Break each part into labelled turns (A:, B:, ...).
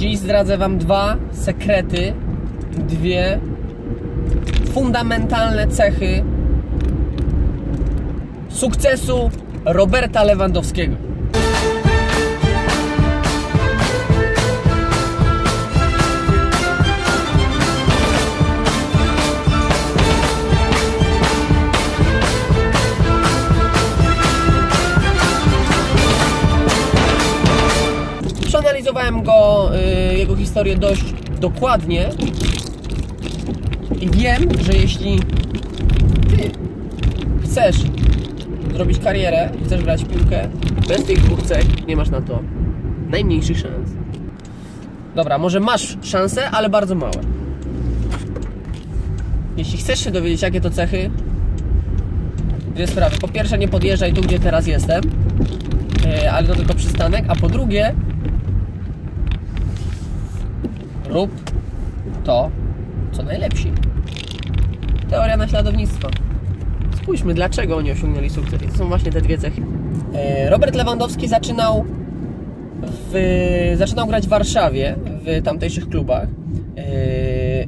A: Dziś zdradzę Wam dwa sekrety, dwie fundamentalne cechy sukcesu Roberta Lewandowskiego. Przeanalizowałem go, y, jego historię dość dokładnie i wiem, że jeśli ty chcesz zrobić karierę, chcesz grać w piłkę, bez tych dwóch cech nie masz na to najmniejszych szans. Dobra, może masz szanse, ale bardzo małe. Jeśli chcesz się dowiedzieć, jakie to cechy, dwie sprawy. Po pierwsze, nie podjeżdżaj tu, gdzie teraz jestem, yy, ale to tylko przystanek, a po drugie, rób to, co najlepsi. Teoria naśladownictwa. Spójrzmy, dlaczego oni osiągnęli sukces. I to są właśnie te dwie cechy. E, Robert Lewandowski zaczynał w, zaczynał grać w Warszawie, w tamtejszych klubach. E,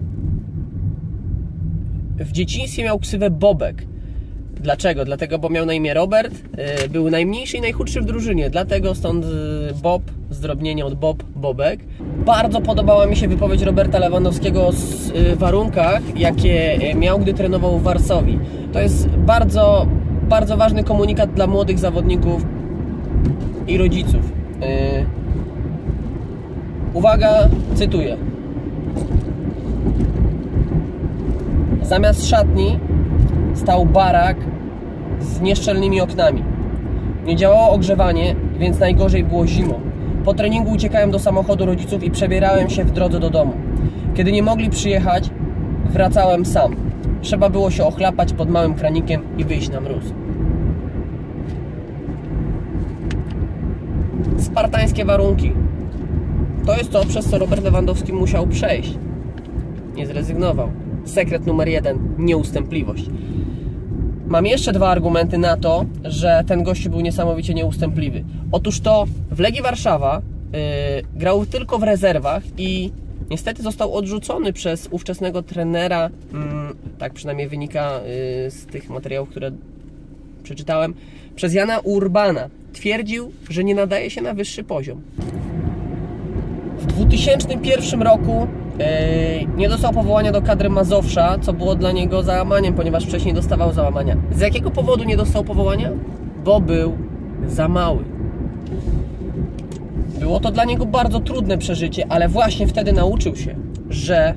A: w dzieciństwie miał ksywę Bobek. Dlaczego? Dlatego, bo miał na imię Robert, e, był najmniejszy i najchudszy w drużynie, dlatego stąd Bob, zdrobnienie od Bob, Bobek. Bardzo podobała mi się wypowiedź Roberta Lewandowskiego o warunkach, jakie miał, gdy trenował w Warszawie. To jest bardzo, bardzo ważny komunikat dla młodych zawodników i rodziców. Yy... Uwaga, cytuję. Zamiast szatni stał barak z nieszczelnymi oknami. Nie działało ogrzewanie, więc najgorzej było zimą. Po treningu uciekałem do samochodu rodziców i przebierałem się w drodze do domu. Kiedy nie mogli przyjechać, wracałem sam. Trzeba było się ochlapać pod małym kranikiem i wyjść na mróz. Spartańskie warunki. To jest to, przez co Robert Lewandowski musiał przejść. Nie zrezygnował. Sekret numer jeden: nieustępliwość. Mam jeszcze dwa argumenty na to, że ten gościu był niesamowicie nieustępliwy. Otóż to w Legii Warszawa yy, grał tylko w rezerwach i niestety został odrzucony przez ówczesnego trenera, yy, tak przynajmniej wynika yy, z tych materiałów, które przeczytałem, przez Jana Urbana. Twierdził, że nie nadaje się na wyższy poziom. W 2001 roku nie dostał powołania do kadry Mazowsza, co było dla niego załamaniem, ponieważ wcześniej dostawał załamania. Z jakiego powodu nie dostał powołania? Bo był za mały. Było to dla niego bardzo trudne przeżycie, ale właśnie wtedy nauczył się, że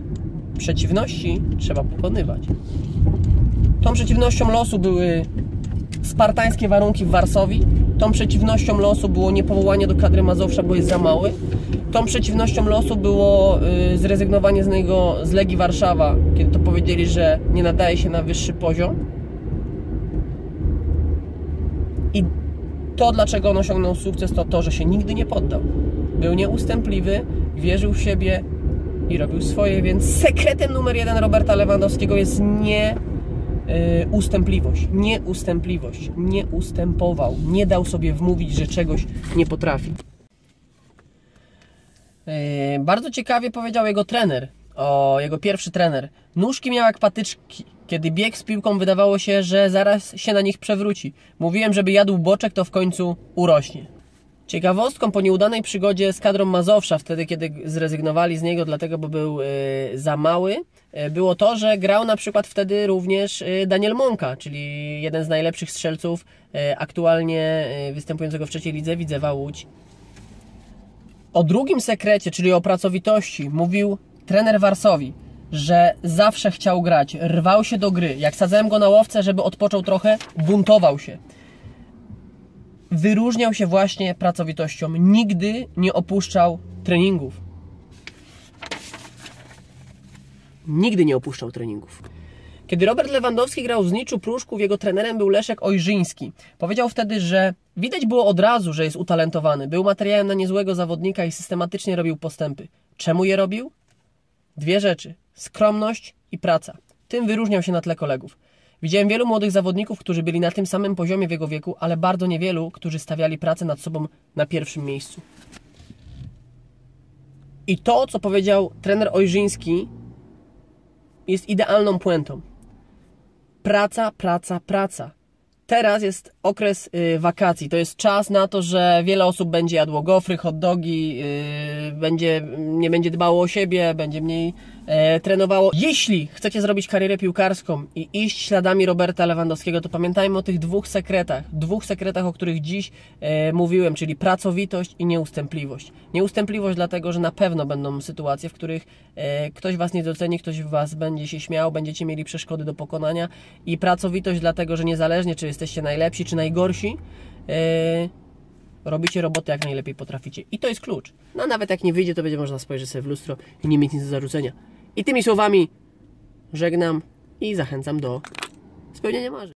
A: przeciwności trzeba pokonywać. Tą przeciwnością losu były spartańskie warunki w Warszawie. Tą przeciwnością losu było niepowołanie do kadry Mazowsza, bo jest za mały. Tą przeciwnością losu było y, zrezygnowanie z niego z Legii Warszawa, kiedy to powiedzieli, że nie nadaje się na wyższy poziom. I to, dlaczego on osiągnął sukces, to to, że się nigdy nie poddał. Był nieustępliwy, wierzył w siebie i robił swoje, więc sekretem numer jeden Roberta Lewandowskiego jest nie ustępliwość, nieustępliwość, nie ustępował, nie dał sobie wmówić, że czegoś nie potrafi. Bardzo ciekawie powiedział jego trener, o jego pierwszy trener. Nóżki miał jak patyczki. Kiedy biegł z piłką, wydawało się, że zaraz się na nich przewróci. Mówiłem, żeby jadł boczek, to w końcu urośnie. Ciekawostką po nieudanej przygodzie z kadrą Mazowsza, wtedy kiedy zrezygnowali z niego, dlatego, bo był y, za mały, y, było to, że grał na przykład wtedy również y, Daniel Monka, czyli jeden z najlepszych strzelców aktualnie występującego w trzeciej lidze Widzewa Łódź. O drugim sekrecie, czyli o pracowitości, mówił trener Warsowi, że zawsze chciał grać, rwał się do gry. Jak sadzałem go na łowce, żeby odpoczął trochę, buntował się wyróżniał się właśnie pracowitością. Nigdy nie opuszczał treningów. Nigdy nie opuszczał treningów. Kiedy Robert Lewandowski grał w Zniczu Pruszków, jego trenerem był Leszek Ojrzyński. Powiedział wtedy, że widać było od razu, że jest utalentowany. Był materiałem na niezłego zawodnika i systematycznie robił postępy. Czemu je robił? Dwie rzeczy: skromność i praca. Tym wyróżniał się na tle kolegów. Widziałem wielu młodych zawodników, którzy byli na tym samym poziomie w jego wieku, ale bardzo niewielu, którzy stawiali pracę nad sobą na pierwszym miejscu. I to, co powiedział trener Ojrzyński, jest idealną puentą. Praca, praca, praca. Teraz jest okres y, wakacji. To jest czas na to, że wiele osób będzie jadło gofry, hot dogi, y, będzie, nie będzie dbało o siebie, będzie mniej e, trenowało. Jeśli chcecie zrobić karierę piłkarską i iść śladami Roberta Lewandowskiego, to pamiętajmy o tych dwóch sekretach. Dwóch sekretach, o których dziś e, mówiłem, czyli pracowitość i nieustępliwość. Nieustępliwość dlatego, że na pewno będą sytuacje, w których e, ktoś Was nie doceni, ktoś Was będzie się śmiał, będziecie mieli przeszkody do pokonania i pracowitość dlatego, że niezależnie czy jesteście najlepsi, czy najgorsi, e, robicie robotę jak najlepiej potraficie. I to jest klucz. No nawet jak nie wyjdzie, to będzie można spojrzeć sobie w lustro i nie mieć nic do zarzucenia. I tymi słowami żegnam i zachęcam do spełnienia marzeń.